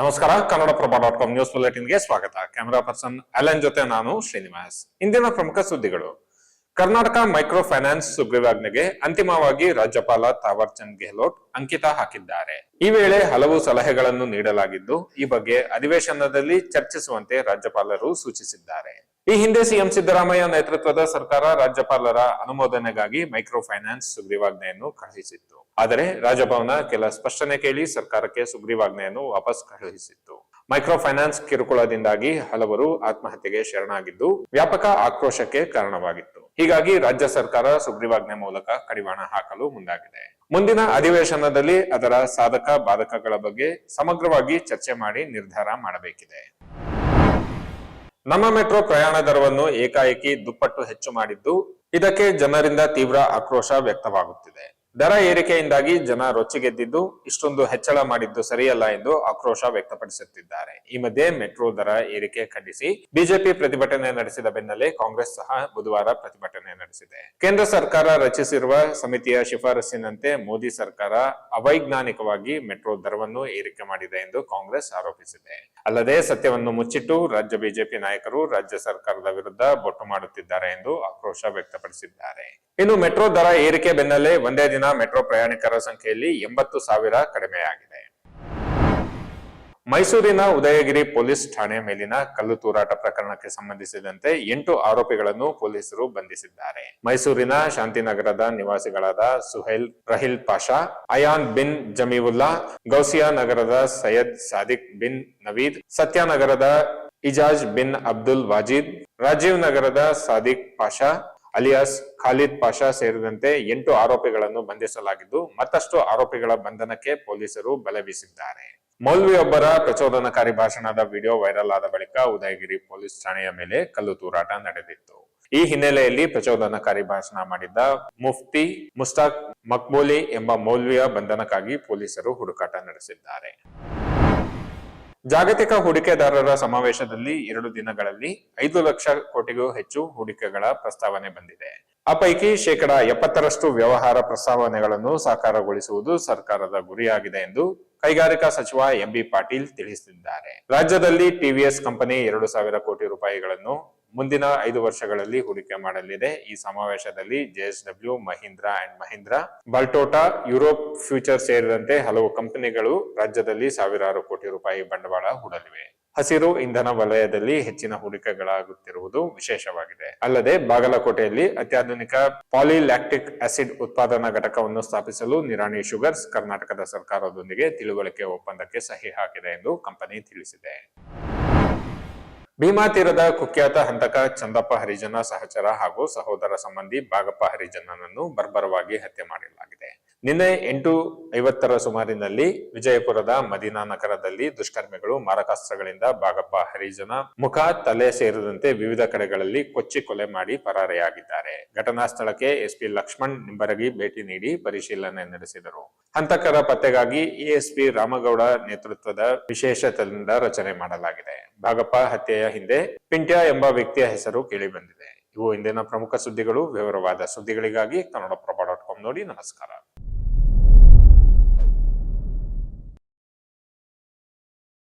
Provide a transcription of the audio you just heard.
ನಮಸ್ಕಾರ, Kannadaprabha dot com news ಬುಲೆಟಿನ್ಗೆ ಸ್ವಾಗತ. ಕ್ಯಾಮೆರಾ ಪರ್ಸನ್ ಅಲನ್ ಜೊತೆ ನಾನು ಶ್ರೀನಿವಾಸ್. ಇಂದಿನ ಪ್ರಮುಖ ಸುದ್ದಿಗಳು. ಕರ್ನಾಟಕ ಮೈಕ್ರೋ ಫೈನಾನ್ಸ್ ಸುಗ್ರೀವಾಜ್ಞೆಗೆ ಅಂತಿಮವಾಗಿ ರಾಜ್ಯಪಾಲ ತಾವರ್ ಚಂದ್ ಗೆಹ್ಲೋಟ್ ಅಂಕಿತ ಹಾಕಿದ್ದಾರೆ. ಈ ವೇಳೆ ಹಲವು ಸಲಹೆಗಳನ್ನು ನೀಡಲಾಗಿದ್ದು, ಈ ಬಗ್ಗೆ ಅಧಿವೇಶನದಲ್ಲಿ ಚರ್ಚಿಸುವಂತೆ ರಾಜ್ಯಪಾಲರು ಸೂಚಿಸಿದ್ದಾರೆ. ಈ ಹಿಂದೆ ಸಿಎಂ ಸಿದ್ದರಾಮಯ್ಯ ನೇತೃತ್ವದ ಸರ್ಕಾರ ರಾಜ್ಯಪಾಲರ ಅನುಮೋದನೆಗಾಗಿ ಮೈಕ್ರೋ ಫೈನಾನ್ಸ್ ಸುಗ್ರೀವಾಜ್ಞೆಯನ್ನು ಕಳುಹಿಸಿತ್ತು. ಆದರೆ ರಾಜಭವನ ಕೆಲ ಸ್ಪಷ್ಟನೆ ಕೇಳಿ ಸರ್ಕಾರಕ್ಕೆ ಸುಗ್ರೀವಾಜ್ಞೆಯನ್ನು ವಾಪಸ್ ಕಳುಹಿಸಿತ್ತು. ಮೈಕ್ರೋ ಫೈನಾನ್ಸ್ ಕಿರುಕುಳದಿಂದಾಗಿ ಹಲವರು ಆತ್ಮಹತ್ಯೆಗೆ ಶರಣಾಗಿದ್ದು, ವ್ಯಾಪಕ ಆಕ್ರೋಶಕ್ಕೆ ಕಾರಣವಾಗಿತ್ತು. ಹೀಗಾಗಿ ರಾಜ್ಯ ಸರ್ಕಾರ ಸುಗ್ರೀವಾಜ್ಞೆ ಮೂಲಕ ಕಡಿವಾಣ ಹಾಕಲು ಮುಂದಾಗಿದೆ. ಮುಂದಿನ ಅಧಿವೇಶನದಲ್ಲಿ ಅದರ ಸಾಧಕ ಬಾಧಕಗಳ ಬಗ್ಗೆ ಸಮಗ್ರವಾಗಿ ಚರ್ಚೆ ಮಾಡಿ ನಿರ್ಧಾರ ಮಾಡಬೇಕಿದೆ. ನಮ್ಮ ಮೆಟ್ರೋ ಪ್ರಯಾಣ ದರವನ್ನು ಏಕಾಏಕಿ ದುಪ್ಪಟ್ಟು ಹೆಚ್ಚು ಮಾಡಿದ್ದು ಇದಕ್ಕೆ ಜನರಿಂದ ತೀವ್ರ ಆಕ್ರೋಶ ವ್ಯಕ್ತವಾಗುತ್ತಿದೆ. ದರ ಏರಿಕೆಯಿಂದಾಗಿ ಜನ ರೊಚ್ಚಿಗೆದ್ದಿದ್ದು ಇಷ್ಟೊಂದು ಹೆಚ್ಚಳ ಮಾಡಿದ್ದು ಸರಿಯಲ್ಲ ಎಂದು ಆಕ್ರೋಶ ವ್ಯಕ್ತಪಡಿಸುತ್ತಿದ್ದಾರೆ. ಈ ಮಧ್ಯೆ ಮೆಟ್ರೋ ದರ ಏರಿಕೆ ಖಂಡಿಸಿ ಬಿಜೆಪಿ ಪ್ರತಿಭಟನೆ ನಡೆಸಿದ ಬೆನ್ನಲ್ಲೇ ಕಾಂಗ್ರೆಸ್ ಸಹ ಬುಧವಾರ ಪ್ರತಿಭಟನೆ ನಡೆಸಿದೆ. ಕೇಂದ್ರ ಸರ್ಕಾರ ರಚಿಸಿರುವ ಸಮಿತಿಯ ಶಿಫಾರಸ್ಸಿನಂತೆ ಮೋದಿ ಸರ್ಕಾರ ಅವೈಜ್ಞಾನಿಕವಾಗಿ ಮೆಟ್ರೋ ದರವನ್ನು ಏರಿಕೆ ಮಾಡಿದೆ ಎಂದು ಕಾಂಗ್ರೆಸ್ ಆರೋಪಿಸಿದೆ. ಅಲ್ಲದೆ ಸತ್ಯವನ್ನು ಮುಚ್ಚಿಟ್ಟು ರಾಜ್ಯ ಬಿಜೆಪಿ ನಾಯಕರು ರಾಜ್ಯ ಸರ್ಕಾರದ ವಿರುದ್ಧ ಬೊಟ್ಟು ಮಾಡುತ್ತಿದ್ದಾರೆ ಎಂದು ಆಕ್ರೋಶ ವ್ಯಕ್ತಪಡಿಸಿದ್ದಾರೆ. ಇನ್ನು ಮೆಟ್ರೋ ದರ ಏರಿಕೆ ಬೆನ್ನಲ್ಲೇ ಒಂದೇ ದಿನ ಮೆಟ್ರೋ ಪ್ರಯಾಣಿಕರ ಸಂಖ್ಯೆಯಲ್ಲಿ ಎಂಬತ್ತು ಸಾವಿರ ಕಡಿಮೆಯಾಗಿದೆ. ಮೈಸೂರಿನ ಉದಯಗಿರಿ ಪೊಲೀಸ್ ಠಾಣೆ ಮೇಲಿನ ಕಲ್ಲು ತೂರಾಟ ಪ್ರಕರಣಕ್ಕೆ ಸಂಬಂಧಿಸಿದಂತೆ ಎಂಟು ಆರೋಪಿಗಳನ್ನು ಪೊಲೀಸರು ಬಂಧಿಸಿದ್ದಾರೆ. ಮೈಸೂರಿನ ಶಾಂತಿನಗರದ ನಿವಾಸಿಗಳಾದ ಸುಹೈಲ್ ರಹಿಲ್ ಪಾಷಾ, ಅಯಾನ್ ಬಿನ್ ಜಮೀವುಲ್ಲಾ, ಗೌಸಿಯಾ ನಗರದ ಸೈಯದ್ ಸಾದಿಕ್ ಬಿನ್ ನವೀದ್, ಸತ್ಯಾನಗರದ ಇಜಾಜ್ ಬಿನ್ ಅಬ್ದುಲ್ ವಾಜೀದ್, ರಾಜೀವ್ ನಗರದ ಸಾದಿಕ್ ಪಾಷಾ ಅಲಿಯಾಸ್ ಖಾಲಿದ್ ಪಾಷಾ ಸೇರಿದಂತೆ ಎಂಟು ಆರೋಪಿಗಳನ್ನು ಬಂಧಿಸಲಾಗಿದ್ದು, ಮತ್ತಷ್ಟು ಆರೋಪಿಗಳ ಬಂಧನಕ್ಕೆ ಪೊಲೀಸರು ಬಲೆ ಬೀಸಿದ್ದಾರೆ. ಮೌಲ್ವಿಯೊಬ್ಬರ ಪ್ರಚೋದನಕಾರಿ ಭಾಷಣದ ವಿಡಿಯೋ ವೈರಲ್ ಆದ ಬಳಿಕ ಉದಯಗಿರಿ ಪೊಲೀಸ್ ಠಾಣೆಯ ಮೇಲೆ ಕಲ್ಲು ತೂರಾಟ ನಡೆದಿತ್ತು. ಈ ಹಿನ್ನೆಲೆಯಲ್ಲಿ ಪ್ರಚೋದನಕಾರಿ ಭಾಷಣ ಮಾಡಿದ್ದ ಮುಫ್ತಿ ಮುಸ್ತಾಕ್ ಮಕ್ಬೋಲಿ ಎಂಬ ಮೌಲ್ವಿಯ ಬಂಧನಕ್ಕಾಗಿ ಪೊಲೀಸರು ಹುಡುಕಾಟ ನಡೆಸಿದ್ದಾರೆ. ಜಾಗತಿಕ ಹೂಡಿಕೆದಾರರ ಸಮಾವೇಶದಲ್ಲಿ ಎರಡು ದಿನಗಳಲ್ಲಿ ಐದು ಲಕ್ಷ ಕೋಟಿಗೂ ಹೆಚ್ಚು ಹೂಡಿಕೆಗಳ ಪ್ರಸ್ತಾವನೆ ಬಂದಿದೆ. ಆ ಪೈಕಿ ಶೇಕಡಾ ಎಪ್ಪತ್ತರಷ್ಟು ವ್ಯವಹಾರ ಪ್ರಸ್ತಾವನೆಗಳನ್ನು ಸಾಕಾರಗೊಳಿಸುವುದು ಸರ್ಕಾರದ ಗುರಿಯಾಗಿದೆ ಎಂದು ಕೈಗಾರಿಕಾ ಸಚಿವ ಎಂಬಿ ಪಾಟೀಲ್ ತಿಳಿಸಿದ್ದಾರೆ. ರಾಜ್ಯದಲ್ಲಿ ಟಿವಿಎಸ್ ಕಂಪನಿ ಎರಡು ಸಾವಿರ ಕೋಟಿ ರೂಪಾಯಿಗಳನ್ನು ಮುಂದಿನ ಐದು ವರ್ಷಗಳಲ್ಲಿ ಹೂಡಿಕೆ ಮಾಡಲಿದೆ. ಈ ಸಮಾವೇಶದಲ್ಲಿ JSW Mahindra and Mahindra, Baldota, Europe future ಸೇರಿದಂತೆ ಹಲವು ಕಂಪನಿಗಳು ರಾಜ್ಯದಲ್ಲಿ ಸಾವಿರಾರು ಕೋಟಿ ರೂಪಾಯಿ ಬಂಡವಾಳ ಹೂಡಲಿವೆ. ಹಸಿರು ಇಂಧನ ವಲಯದಲ್ಲಿ ಹೆಚ್ಚಿನ ಹೂಡಿಕೆಗಳಾಗುತ್ತಿರುವುದು ವಿಶೇಷವಾಗಿದೆ. ಅಲ್ಲದೆ ಬಾಗಲಕೋಟೆಯಲ್ಲಿ ಅತ್ಯಾಧುನಿಕ ಪಾಲಿಲ್ಯಾಕ್ಟಿಕ್ ಆಸಿಡ್ ಉತ್ಪಾದನಾ ಘಟಕವನ್ನು ಸ್ಥಾಪಿಸಲು ನಿರಾಣಿ ಶುಗರ್ಸ್ ಕರ್ನಾಟಕದ ಸರ್ಕಾರದೊಂದಿಗೆ ತಿಳುವಳಿಕೆ ಒಪ್ಪಂದಕ್ಕೆ ಸಹಿ ಹಾಕಿದೆ ಎಂದು ಕಂಪನಿ ತಿಳಿಸಿದೆ. ಭೀಮಾ ತೀರದ ಕುಖ್ಯಾತ ಹಂತಕ ಚಂದಪ್ಪ ಹರಿಜನ ಸಹಚರ ಹಾಗೂ ಸಹೋದರ ಸಂಬಂಧಿ ಭಾಗಪ್ಪ ಹರಿಜನನನ್ನು ಬರ್ಬರವಾಗಿ ಹತ್ಯೆ ಮಾಡಲಾಗಿದೆ ನಿನ್ನೆ ಎಂಟು ಐವತ್ತರ ಸುಮಾರಿನಲ್ಲಿ ವಿಜಯಪುರದ ಮದೀನಾ ನಗರದಲ್ಲಿ ದುಷ್ಕರ್ಮಿಗಳು ಮಾರಕಾಸ್ತ್ರಗಳಿಂದ ಬಾಗಪ್ಪ ಹರಿಜನ ಮುಖ ತಲೆ ಸೇರಿದಂತೆ ವಿವಿಧ ಕಡೆಗಳಲ್ಲಿ ಕೊಚ್ಚಿ ಕೊಲೆ ಮಾಡಿ ಪರಾರೆಯಾಗಿದ್ದಾರೆ. ಘಟನಾ ಸ್ಥಳಕ್ಕೆ ಎಸ್ಪಿ ಲಕ್ಷ್ಮಣ್ ನಿಂಬರಗಿ ಭೇಟಿ ನೀಡಿ ಪರಿಶೀಲನೆ ನಡೆಸಿದರು. ಹಂತಕರ ಪತ್ತೆಗಾಗಿ ಎಎಸ್ಪಿ ರಾಮಗೌಡ ನೇತೃತ್ವದ ವಿಶೇಷ ತಂಡ ರಚನೆ ಮಾಡಲಾಗಿದೆ. ಭಾಗಪ್ಪ ಹತ್ಯೆಯ ಹಿಂದೆ ಪಿಂಟ್ಯ ಎಂಬ ವ್ಯಕ್ತಿಯ ಹೆಸರು ಕೇಳಿಬಂದಿದೆ. ಇವು ಇಂದಿನ ಪ್ರಮುಖ ಸುದ್ದಿಗಳು. ವಿವರವಾದ ಸುದ್ದಿಗಳಿಗಾಗಿ ಕನ್ನಡಪ್ರಭ ಡಾಟ್ ಕಾಮ್ ನೋಡಿ ನಮಸ್ಕಾರ.